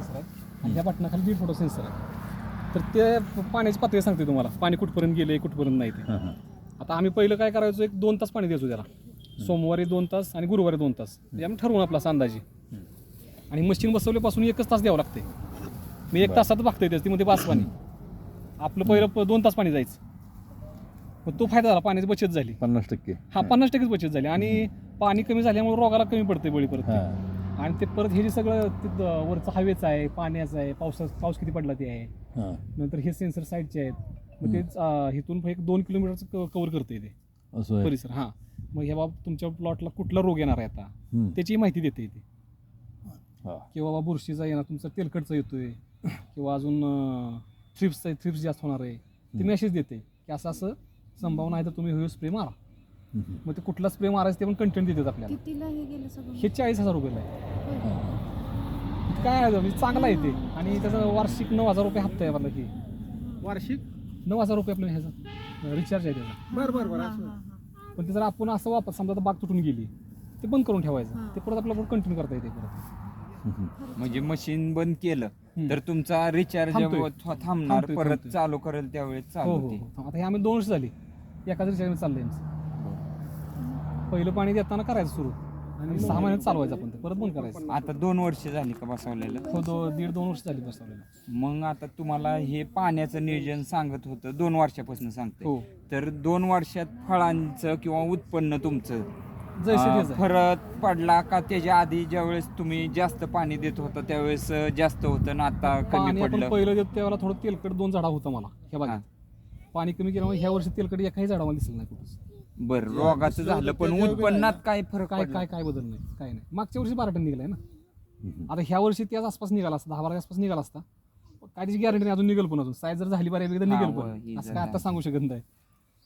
Sensor आहे आणि ह्या बटनाखाली दीड फुटा सेन्सर आहे तर ते पाण्याची पातळी सांगते तुम्हाला. पाणी कुठपर्यंत गेले कुठपर्यंत नाही ते. आता आम्ही पहिलं काय करायचो एक दोन तास पाणी द्यायचो त्याला. सोमवारी दोन तास आणि गुरुवारी दोन तास. म्हणजे आम्ही ठरवून आपला अंदाजे. आणि मशीन बसवल्यापासून एकच तास द्यावं लागते मी एक तासात बघतोय त्याचं ती मध्ये बास पाणी. आपलं पहिलं दोन तास पाणी जायचं. मग तो फायदा झाला पाण्याची बचत झाली. पन्नास टक्के. हा पन्नास टक्केच बचत झाली. आणि पाणी कमी झाल्यामुळे रोगाला कमी पडते बळी परत. हां. आणि ते परत हे जे सगळं तिथं वरचं हवेचं आहे पाण्याचं आहे पावसा पाऊस किती पडला ते आहे. हां. नंतर हे सेन्सर साईडचे आहेत मग ते अं, इथून एक दोन किलोमीटरचं कव्हर करते ते. असं आहे. परिसर हां. मग ह्या बाब तुमच्या प्लॉटला कुठला रोग येणार आहे आता? हम्म. त्याची माहिती देते इथे. हां. किंवा बाबा बुरशीचा येणार तुमचा तेलकटचा येतोय. किंवा अजून थ्रिप्सचा थ्रिप्स जास्त होणार आहे. ते मेसेज देते की असं असं संभावना आहे तर तुम्ही हे स्प्रे मारा. मग ते कुठला स्प्रे मारायचं ते पण कंटेंट देतात आपल्याला. कितीला हे गेलं सगळं? हे चाळीस हजार रुपयाला आहे होय. काय आहे म्हणजे चांगला आहे ते. आणि त्याचा वार्षिक नऊ हजार रुपये हप्ता आहे आपला की. वार्षिक? नऊ हजार रुपये आपलं ह्याचा रिचार्ज आहे त्याचा. बर बर बर हा, असं. हा, हा. पण ते जर आपण असं वापर समजा आता बाग तुटून गेली ते बंद करून ठेवायचं. हां. ते परत आपल्याला कंटिन्यू करता येते परत. म्हणजे मशीन बंद केलं हम्म. तर तुमचा रिचार्ज थांबतोय. थांबणार थांबतोय, परत थांबतोय. चालू करेल त्यावेळेस हो चालू हो. होते हो. आता हे आम्ही दोन वर्ष झाली. एकाच रिचार्ज चाललंय आमचं. पहिलं पाणी देताना करायचं सुरू. आणि सहा महिन्यात चालवायचं आपण ते. परत बंद करायचं. आता दोन वर्ष झाली का बसवलेलं? हो दो दीड दोन वर्ष झाली बसवलेलं. मग आता तुम्हाला हे पाण्याचं नियोजन सांगत होतं दोन वर्षापासून सांगते हो. तर दोन वर्षात फळांचं किंवा उत्पन्न तुमचं जैसे अं, तेच आहे. फरक पडला का त्याच्या आधी ज्यावेळेस तुम्ही जास्त पाणी देत होता त्यावेळेस अं, जास्त होतं ना आता कमी आपण पडलं? पहिलं देतो त्यावेळेला थोडं तेलकट दोन झाडा होतं मला ह्या हां. बागेत पाणी कमी केल्यामुळे ह्या वर्षी तेलकट एकाही झाडाला दिसलं नाही कुठंच. बरं रोगाचं झालं पण उत्पन्नात काय फरक काय? काय काय बदल नाही काय नाही. मागच्या वर्षी बारा टन निघालाय ना. हम्म. आता ह्या वर्षी त्याच आसपास निघाला असता दहा बारा आसपास निघाला असता. काय त्याची गॅरंटी नाही अजून निघेल पण अजून. साईज जर झाली बऱ्यापैकी तर निघेल हा, पण. असं जर काय आता. सांगू शकत नाही.